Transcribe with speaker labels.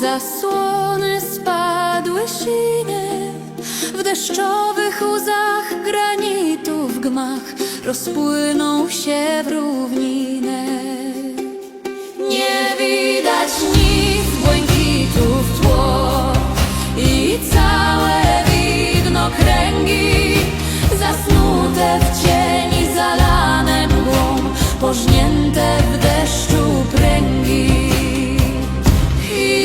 Speaker 1: zasłony spadły sinie W deszczowych łzach granitu w gmach Rozpłynął się w równinę. Nie widać nic błękitu w tło I całe widno kręgi. Zasnute w cieni zalane mgłą Pożnięte w